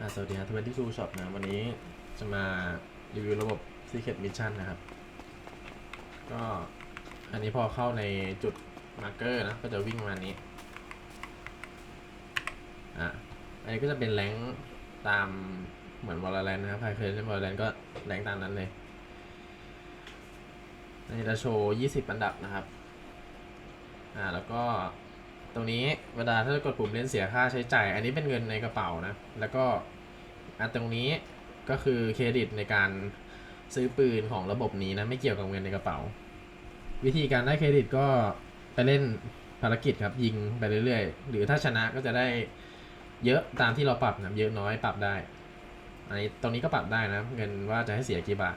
สวัสดีครับทเวนตี้ทูช็อปนะ วันนี้จะมารีวิวระบบ Secret Mission นะครับ ก็อันนี้พอเข้าในจุดมาร์เกอร์นะ ก็จะวิ่งมานี้ อะ อันนี้ก็จะเป็นแรงค์ตามเหมือนวอลเลนนะครับ ใครเคยเล่นวอลเลนก็แรงค์ตามนั้นเลย อันนี้จะโชว์ 20 อันดับนะครับ อ่า แล้วก็ ตรงนี้เวลาถ้ากดปุ่มเล่นเสียค่าใช้จ่าย อันนี้เป็นเงินในกระเป๋านะ แล้วก็อันตรงนี้ก็คือเครดิตในการซื้อปืนของระบบนี้นะไม่เกี่ยวกับเงินในกระเป๋า วิธีการได้เครดิตก็ไปเล่นภารกิจครับยิงไปเรื่อยๆ หรือถ้าชนะก็จะได้เยอะตามที่เราปรับนะเยอะน้อยปรับได้อันนี้ตรงนี้ก็ปรับได้นะเงินว่าจะให้เสียกี่บาท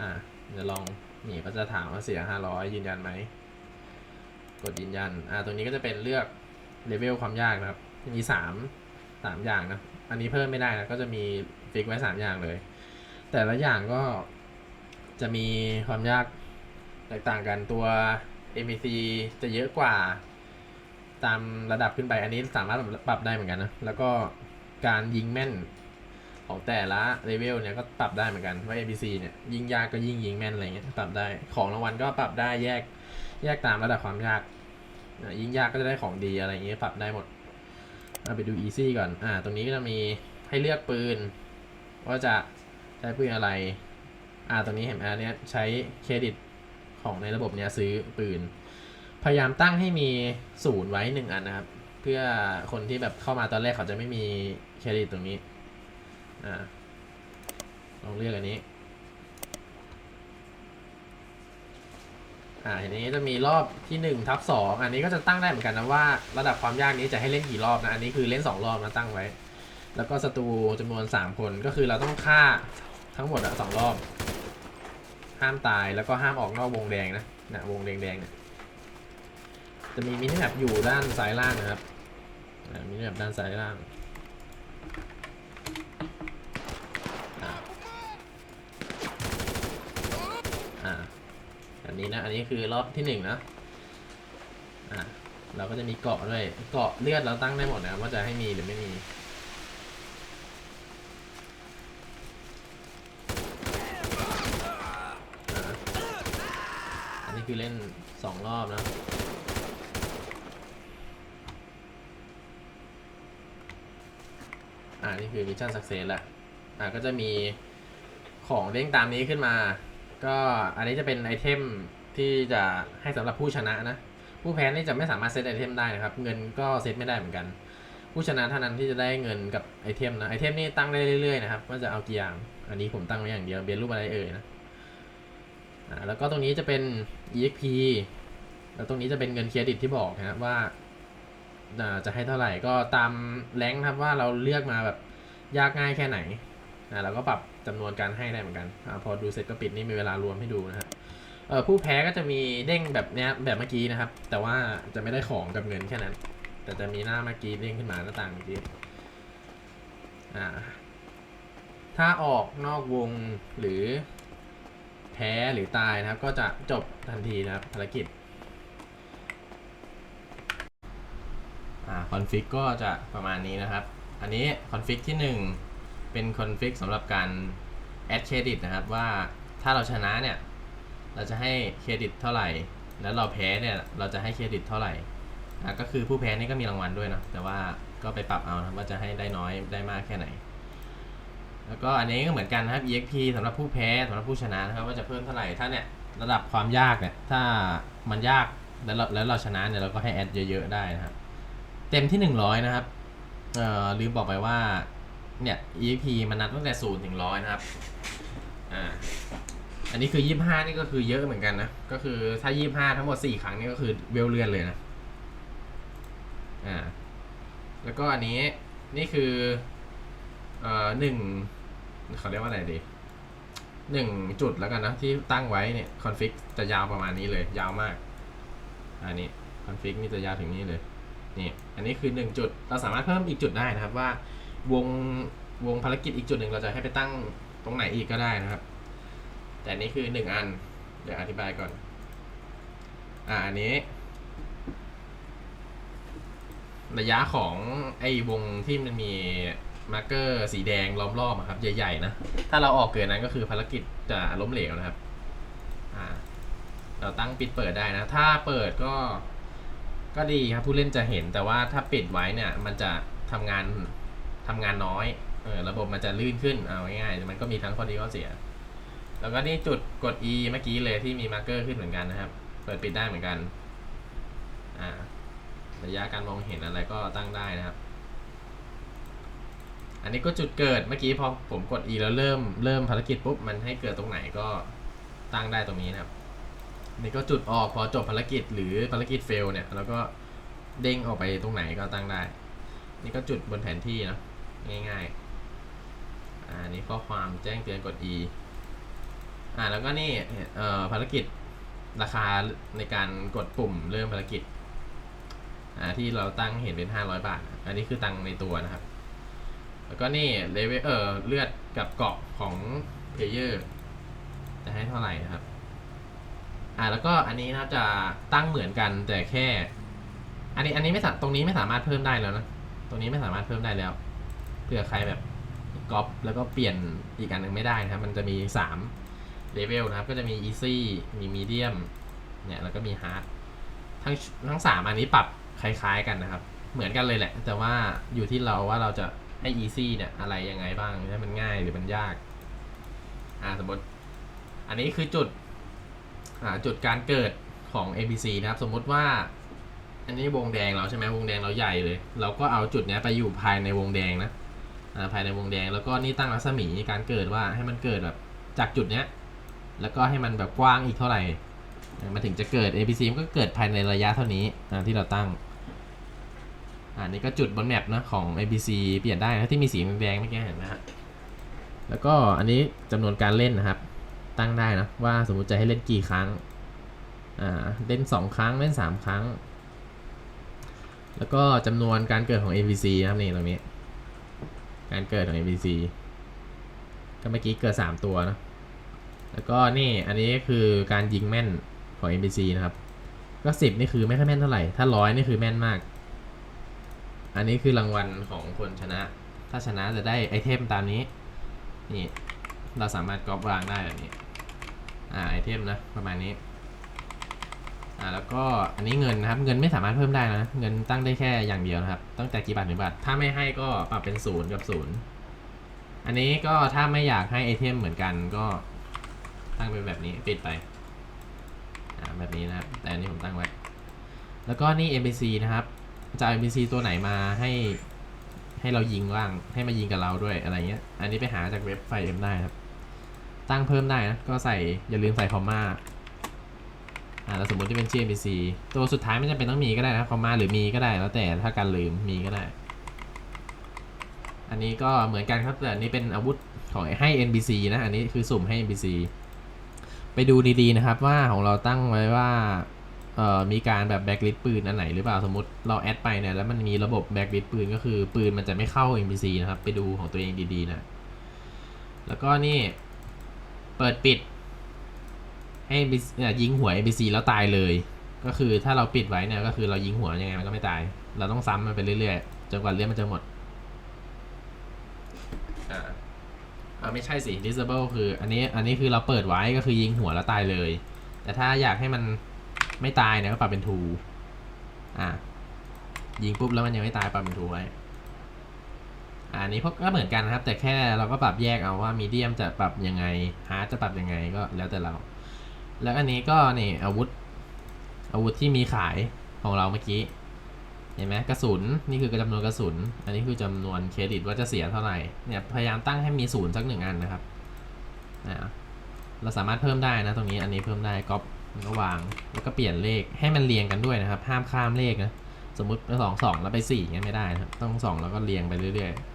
อ่าเดี๋ยวลองนี่ก็จะถามว่าเสียห้าร้อยยืนยันไหม กดยืนยัน อ่า ตรงนี้ก็จะเป็นเลือกเลเวลความยากนะครับ มีสามสามอย่างนะ อันนี้เพิ่มไม่ได้นะ ก็จะมีฟิกไว้สามอย่างเลย แต่ละอย่างก็จะมีความยากแตกต่างกันตัว MVC จะเยอะกว่า ตามระดับขึ้นไป อันนี้สามารถปรับได้เหมือนกันนะ แล้วก็การยิงแม่นของแต่ละเลเวลเนี่ยก็ปรับได้เหมือนกันว่า MVC เนี่ยยิงยากก็ยิงยิงแม่นอะไรเงี้ยปรับได้ ของรางวัลก็ปรับได้แยก แยกตามระดับความยากยิ่งยากก็จะได้ของดีอะไรอย่างเงี้ยปรับได้หมดเอาไปดู easy ก่อน อ่า ตรงนี้ก็จะมีให้เลือกปืน ว่าจะใช้ปืนอะไร อ่า ตรงนี้เห็นไหมอันเนี้ยใช้เครดิตของในระบบเนี้ยซื้อปืน พยายามตั้งให้มีศูนย์ไว้หนึ่งอันนะครับ เพื่อคนที่แบบเข้ามาตอนแรกเขาจะไม่มีเครดิตตรงนี้ อ่า ลองเลือกอันนี้ อ่าทีนี้จะมีรอบที่หนึ่งทับสองอันนี้ก็จะตั้งได้เหมือนกันนะว่า ระดับความยากนี้จะให้เล่นกี่รอบนะ อันนี้คือเล่นสองรอบนะตั้งไว้ แล้วก็ศัตรูจำนวนสามคนก็คือเราต้องฆ่าทั้งหมดอะสองรอบ ห้ามตายแล้วก็ห้ามออกนอกวงแดงนะนะวงแดงแดงๆเนี่ยจะมีมินิแมปอยู่ด้านซ้ายล่างนะครับมินิแมปด้านซ้ายล่างอ่าอ่า อันนี้นะ อันนี้คือรอบที่หนึ่งนะ อะ เราก็จะมีเกาะด้วย เกาะเลือดเราตั้งได้หมดนะว่าจะให้มีหรือไม่มี อันนี้คือเล่นสองรอบนะอ่านี่คือมิชชั่นสักเซสละ อ่าก็จะมีของเด้งตามนี้ขึ้นมา ก็อันนี้จะเป็นไอเทมที่จะให้สำหรับผู้ชนะนะ ผู้แพ้นี่จะไม่สามารถเซตไอเทมได้นะครับ เงินก็เซตไม่ได้เหมือนกัน ผู้ชนะเท่านั้นที่จะได้เงินกับไอเทมนะไอเทมนี่ตั้งได้เรื่อยๆนะครับว่าจะเอากี่อย่าง อันนี้ผมตั้งไว้อย่างเดียวเบียนรูปอะไรเอ่ยนะอ่าแล้วก็ตรงนี้จะเป็น exp แล้วตรงนี้จะเป็นเงินเครดิตที่บอกนะครับว่าจะให้เท่าไหร่ก็ตามแรงครับว่าเราเลือกมาแบบยากง่ายแค่ไหน อ่าเราก็ปรับจำนวนการให้ได้เหมือนกันอพอดูเสร็จก็ปิดนี่มีเวลารวมให้ดูนะฮะผู้แพ้ก็จะมีเด้งแบบเนี้ยแบบเมื่อกี้นะครับ แต่ว่าจะไม่ได้ของกับเงินแค่นั้น แต่จะมีหน้าเมื่อกี้เด้งขึ้นมาหน้าต่างเมื่อกี้อ่าถ้าออกนอกวงหรือแพ้หรือตายนะครับ ก็จะจบทันทีนะครับภารกิจคอนฟิกก็จะประมาณนี้นะครับ อันนี้คอนฟิกที่หนึ่ง เป็นคอนฟิกสำหรับการแอดเครดิตนะครับว่าถ้าเราชนะเนี่ย เราจะให้เครดิตเท่าไหร่ แล้วเราแพ้เนี่ยเราจะให้เครดิตเท่าไหร่นะก็คือผู้แพ้นี่ก็มีรางวัลด้วยนะแต่ว่าก็ไปปรับเอานะว่าจะให้ได้น้อยได้มากแค่ไหน แล้วก็อันนี้ก็เหมือนกันนะครับ exp สำหรับผู้แพ้สำหรับผู้ชนะนะครับว่าจะเพิ่มเท่าไหร่ถ้าเนี่ยระดับความยากเนี่ยถ้ามันยากแล้วเราแล้วเราชนะเนี่ยเราก็ให้แอดเยอะๆได้นะครับ เต็มที่ 100 นะครับเอ่อลืมบอกไปว่า เนี่ย E.P มันนับตั้งแต่ศูนย์ถึงร้อยนะครับ อ่า อันนี้คือยี่ห้านี่ก็คือเยอะเหมือนกันนะ ก็คือถ้ายี่ห้าทั้งหมดสี่ครั้งนี่ก็คือเวลเลื่อนเลยนะ อ่า แล้วก็อันนี้นี่คือ เอ่อหนึ่งเขาเรียกว่าอะไรดีหนึ่งจุดแล้วกันนะที่ตั้งไว้เนี่ยคอนฟิกจะยาวประมาณนี้เลย ยาวมาก อันนี้คอนฟิกนี่จะยาวถึงนี่เลย นี่ อันนี้คือหนึ่งจุดเราสามารถเพิ่มอีกจุดได้นะครับว่า วงวงภารกิจอีกจุดหนึ่งเราจะให้ไปตั้งตรงไหนอีกก็ได้นะครับ แต่นี้คือหนึ่งอัน เดี๋ยวอธิบายก่อน อ่าอันนี้ ระยะของไอ้วงที่มันมีมาร์กเกอร์สีแดงล้อมรอบอะครับ ใหญ่ๆนะ ถ้าเราออกเกินนั้นก็คือภารกิจจะล้มเหลวนะครับ อ่า เราตั้งปิดเปิดได้นะ ถ้าเปิดก็ก็ดีครับผู้เล่นจะเห็นแต่ว่าถ้าปิดไว้เนี่ย มันจะทำงาน ทำงานน้อยเออระบบมันจะลื่นขึ้นเอาง่ายๆมันก็มีทั้งข้อดีข้อเสีย แล้วก็นี่จุดกด E เมื่อกี้เลยที่มีมาร์กเกอร์ขึ้นเหมือนกันนะครับ เปิดปิดได้เหมือนกันอ่าระยะการมองเห็นอะไรก็ตั้งได้นะครับ อันนี้ก็จุดเกิดเมื่อกี้พอผมกด E แล้วเริ่มเริ่มภารกิจปุ๊บมันให้เกิดตรงไหนก็ตั้งได้ตรงนี้นะครับนี่ก็จุดออกพอจบภารกิจหรือภารกิจเฟลเนี่ยแล้วก็เด้งออกไปตรงไหนก็ตั้งได้ นี่ก็จุดบนแผนที่นะ ง่ายๆอ่านี่ข้อความแจ้งเตือนกด E อ่าแล้วก็นี่เอ่อภารกิจราคาในการกดปุ่มเริ่มภารกิจอ่าที่เราตั้งเห็นเป็น 500 บาท อันนี้คือตังในตัวนะครับ แล้วก็นี่เลเวลเออเลือดกับเกาะของเพลเยอร์จะให้เท่าไหร่นะครับ อ่าแล้วก็อันนี้นะจะตั้งเหมือนกันแต่แค่ อันนี้อันนี้ไม่สตรงนี้ไม่สามารถเพิ่มได้แล้วนะ ตรงนี้ไม่สามารถเพิ่มได้แล้ว ผื่อใครแบบก๊อปแล้วก็เปลี่ยนอีกอันหนึ่งไม่ได้นะครับ มันจะมี3เลเวลนะครับ ก็จะมี easy มี medium เนี่ย แล้วก็มี hard ทั้งทั้งสามอันนี้ปรับคล้ายๆกันนะครับ เหมือนกันเลยแหละ แต่ว่าอยู่ที่เราว่าเราจะให้ easy เนี่ยอะไรยังไงบ้างให้มันง่ายหรือมันยาก อ่าสมมติ อันนี้คือจุด อ่าจุดการเกิดของ ABC นะครับ สมมุติว่า อันนี้วงแดงเราใช่ไหมวงแดงเราใหญ่เลย เราก็เอาจุดเนี้ยไปอยู่ภายในวงแดงนะ ภายในวงแดง แล้วก็นี่ตั้งรัศมีการเกิดว่าให้มันเกิดแบบจากจุดเนี้ย แล้วก็ให้มันแบบกว้างอีกเท่าไหร่มันถึงจะเกิด ABC มันก็เกิดภายในระยะเท่านี้ที่เราตั้งอ่านี่ก็จุดบนแมปนะของ ABC เปลี่ยนได้นะที่มีสีแดงเมื่อกี้เห็นไหมฮะแล้วก็อันนี้จำนวนการเล่นนะครับ ตั้งได้นะว่าสมมุติจะให้เล่นกี่ครั้งอ่าเล่น 2 ครั้งเล่น 3 ครั้ง แล้วก็จำนวนการเกิดของ NPC นะครับนี่ตรงนี้ การเกิดของ NPC ก็เมื่อกี้เกิด 3 ตัวนะ แล้วก็นี่อันนี้คือการยิงแม่นของ NPC นะครับ ก็ 10 นี่คือไม่ค่อยแม่นเท่าไหร่ ถ้าร้อยนี่คือแม่นมาก อันนี้คือรางวัลของคนชนะ ถ้าชนะจะได้ไอเทมตามนี้ นี่ เราสามารถก๊อปวางได้แบบนี้ อ่าไอเทมนะประมาณนี้ อ่าแล้วก็อันนี้เงินนะครับ เงินไม่สามารถเพิ่มได้นะ เงินตั้งได้แค่อย่างเดียวนะครับ ตั้งแต่กี่บาทถึงบาท ถ้าไม่ให้ก็ปรับเป็นศูนย์กับศูนย์อันนี้ก็ถ้าไม่อยากให้ไอเทมเหมือนกันก็ตั้งเป็นแบบนี้ปิดไป อ่าแบบนี้นะครับ แต่อันนี้ผมตั้งไว้ แล้วก็นี่ NPC นะครับ จะเอา NPC ตัวไหนมาให้ให้เรายิงบ้างให้มายิงกับเราด้วยอะไรเงี้ย อันนี้ไปหาจากเว็บไฟเอ็มได้ครับ ตั้งเพิ่มได้นะ ก็ใส่อย่าลืมใส่คอมมา อ่าแล้วสมมติที่เป็นชื่อ NPC ตัวสุดท้ายไม่จำเป็นต้องมีก็ได้นะคอมมาหรือมีก็ได้แล้วแต่ถ้าการลืมมีก็ได้ อันนี้ก็เหมือนกันครับแต่อันนี้เป็นอาวุธของให้ NPC นะอันนี้คือสุ่มให้ NPC ไปดูดีๆนะครับว่าของเราตั้งไว้ว่าเอ่อมีการแบบแบ็กลิสปืนอันไหนหรือเปล่าสมมติเราแอดไปเนี่ยแล้วมันมีระบบแบ็กลิสปืนก็คือปืนมันจะไม่เข้า NPC นะครับ ไปดูของตัวเองดีๆนะ แล้วก็นี่เปิดปิด ให้ NPC เนี่ยยิงหัว NPC แล้วตายเลย ก็คือถ้าเราปิดไว้เนี่ยก็คือเรายิงหัวยังไงมันก็ไม่ตาย เราต้องซ้ำมันไปเรื่อยๆจนกว่าเลือดมันจะหมดอ่าอ่าไม่ใช่สิ disable คือ อันนี้อันนี้คือเราเปิดไว้ก็คือยิงหัวแล้วตายเลย แต่ถ้าอยากให้มันไม่ตายเนี่ยก็ปรับเป็น two อ่ายิงปุ๊บแล้วมันยังไม่ตายปรับเป็น two ไว้อันนี้พวกก็เหมือนกันนะครับ แต่แค่เราก็ปรับแยกเอาว่ามีเดียมจะปรับยังไงฮาร์ดจะปรับยังไงก็แล้วแต่เรา แล้วอันนี้ก็นี่อาวุธ อาวุธที่มีขายของเราเมื่อกี้เห็นไหมกระสุนนี่คือจำนวนกระสุน อันนี้คือจำนวนเครดิตว่าจะเสียเท่าไหร่เนี่ยพยายามตั้งให้มีศูนย์สักหนึ่งอันนะครับอ่าเราสามารถเพิ่มได้นะตรงนี้อันนี้เพิ่มได้ก๊อปก็วางแล้วก็เปลี่ยนเลขให้มันเรียงกันด้วยนะครับ ห้ามข้ามเลขนะสมมุติสองสองแล้วไปสี่เงี้ยไม่ได้นะครับต้องสองแล้วก็เรียงไปเรื่อยๆ